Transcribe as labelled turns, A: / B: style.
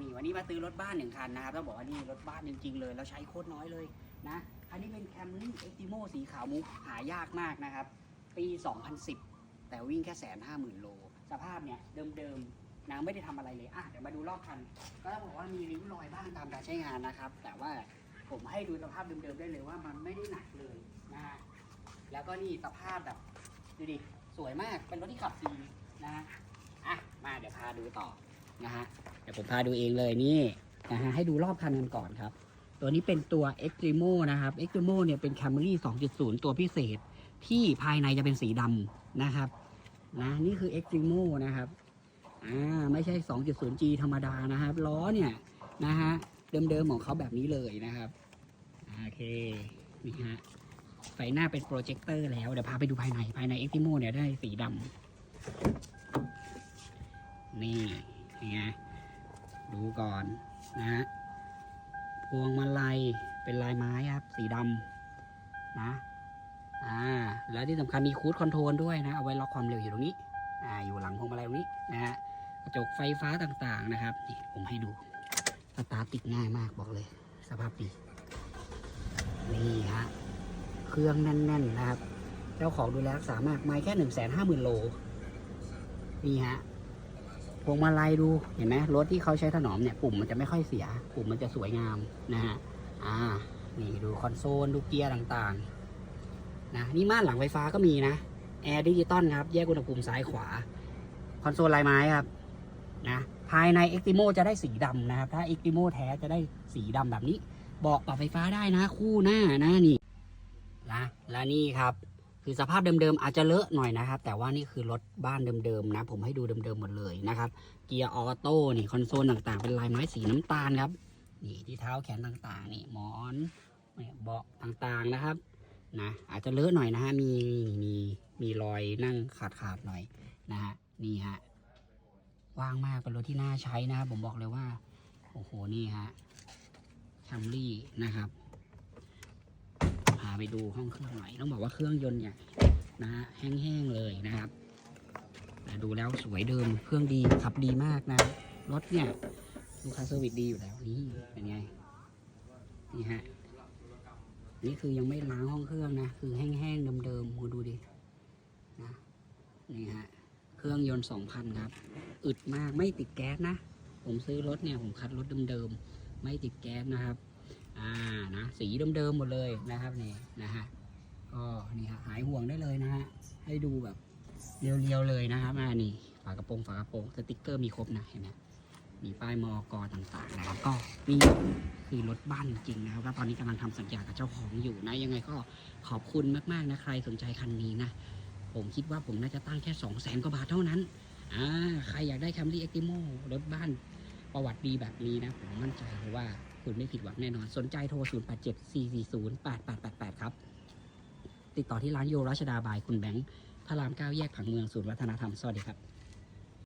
A: นี่วันนี้มาซื้อรถบ้านหนึ่งคันนะครับต้องบอกว่านี่รถบ้านจริงๆเลยแล้วใช้โคตรน้อยเลยนะอันนี้เป็น Camry Optimo สีขาวมุกหายากมากนะครับ ปี 2010 แต่วิ่งแค่แสนห้าหมื่นโล สภาพเนี่ยเดิมๆนะไม่ได้ทำอะไรเลยอะเดี๋ยวมาดูรอบคัน ก็ต้องบอกว่ามีริ้วรอยบ้างตามการใช้งานนะครับ แต่ว่าผมให้ดูสภาพเดิมๆได้เลยว่ามันไม่ได้หนักเลยนะฮะแล้วก็นี่สภาพแบบดูดิสวยมากเป็นรถที่ขับดีนะอะมาเดี๋ยวพาดูต่อ นะฮะเดี๋ยวผมพาดูเองเลยนี่นะฮะให้ดูรอบคันกันก่อนครับ ตัวนี้เป็นตัว Extremo นะครับ Extremo เนี่ยเป็น Camry 2.0 ตัวพิเศษ ที่ภายในจะเป็นสีดำนะครับนะนี่คือ Extremo นะครับอ่าไม่ใช่ 2.0G ธรรมดานะครับล้อเนี่ยนะฮะเดิมๆของเขาแบบนี้เลยนะครับโอเคนี่ฮะไฟหน้าเป็นโปรเจคเตอร์แล้วเดี๋ยวพาไปดูภายในภายใน Extremo เนี่ยได้สีดำนี่ นี่ไงดูก่อนนะฮะพวงมาลัยเป็นลายไม้ครับ สีดำนะอ่าแล้วที่สำคัญมีคูดคอนโทรลด้วยนะ เอาไว้ล็อกความเร็วอยู่ตรงนี้อ่าอยู่หลังพวงมาลัยตรงนี้นะฮะกระจกไฟฟ้าต่างๆนะครับนี่ผมให้ดูสตาร์ติดง่ายมากบอกเลย สภาพดีนี่ฮะเครื่องแน่นๆนะครับ เจ้าของดูแลรักษามากไม่แค่หนึ่งแสนห้าหมื่นโลนี่ฮะ พวงมาลัยดูเห็นไหมรถที่เขาใช้ถนอมเนี่ยปุ่มมันจะไม่ค่อยเสีย ปุ่มมันจะสวยงามนะฮะอ่านี่ดูคอนโซลดูเกียร์ต่างๆนะนี่ม่านหลังไฟฟ้าก็มีนะแอร์ดิจิตอลครับ แยกอุณหภูมิซ้ายขวา คอนโซลลายไม้ครับนะภายใน e x t r e m o จะได้สีดำนะครับ ถ้า e x t r e m o แท้จะได้สีดำแบบนี้เบาะปรับไฟฟ้าได้นะ คู่หน้านะนี่นะและนี่ครับ คือสภาพเดิมๆอาจจะเลอะหน่อยนะครับ แต่ว่านี่คือรถบ้านเดิมๆนะ ผมให้ดูเดิมๆหมดเลยนะครับ เกียร์ออโต้นี่คอนโซลต่างๆ เป็นลายไม้สีน้ำตาลครับ นี่ที่เท้าแขนต่างๆ นี่หมอนเนี่ยเบาะต่างๆนะครับนะอาจจะเลอะหน่อยนะฮะมีมีมีรอยนั่งขาดขาดหน่อยนะฮะนี่ฮะว่างมากเป็นรถที่น่าใช้นะครับผมบอกเลยว่าโอ้โหนี่ฮะชัมรี่นะครับ ไปดูห้องเครื่องหน่อย ต้องบอกว่าเครื่องยนต์เนี่ยนะฮะแห้งๆเลยนะครับแต่ดูแล้วสวยเดิมเครื่องดีขับดีมากนะ รถเนี่ยลูกค้าเซอร์วิสดีอยู่แล้วนี่เป็นไงนี่ฮะนี่คือยังไม่ล้างห้องเครื่องนะ คือแห้งๆเดิมๆคุณดูดินะนี่ฮะเครื่องยนต์สองพันครับ อึดมากไม่ติดแก๊สนะ ผมซื้อรถเนี่ยผมคัดรถเดิมๆไม่ติดแก๊สนะครับ อ่าน สีเดิมๆหมดเลยนะครับนี่นะฮะก็นี่ฮะหายห่วงได้เลยนะฮะให้ดูแบบเรียวๆเลยนะครับอ่านี่ฝากระโปรงฝากระโปรงสติกเกอร์มีครบนะเห็นไหมมีป้ายมอกอต่างๆนะครับก็นี่คือรถบ้านจริงนะครับแล้วตอนนี้กำลังทำสัญญากับเจ้าของอยู่นะยังไงก็ขอบคุณมากๆนะใครสนใจคันนี้นะผมคิดว่าผมน่าจะตั้งแค่2 0 0แสนกว่าบาทเท่านั้นอ่าใครอยากได้ Camry Extremo รถบ้านประวัติดีแบบนี้นะผมมั่นใจเลยว่า คุณไม่ผิดหวังแน่นอน สนใจโทร 0 8 7 4 4 0 8 8 8 8 ครับ ติดต่อที่ร้านโยรัชดาบายคุณแบงค์พระรามเก้าแยกผังเมืองศูนย์วัฒนธรรม สวัสดีครับ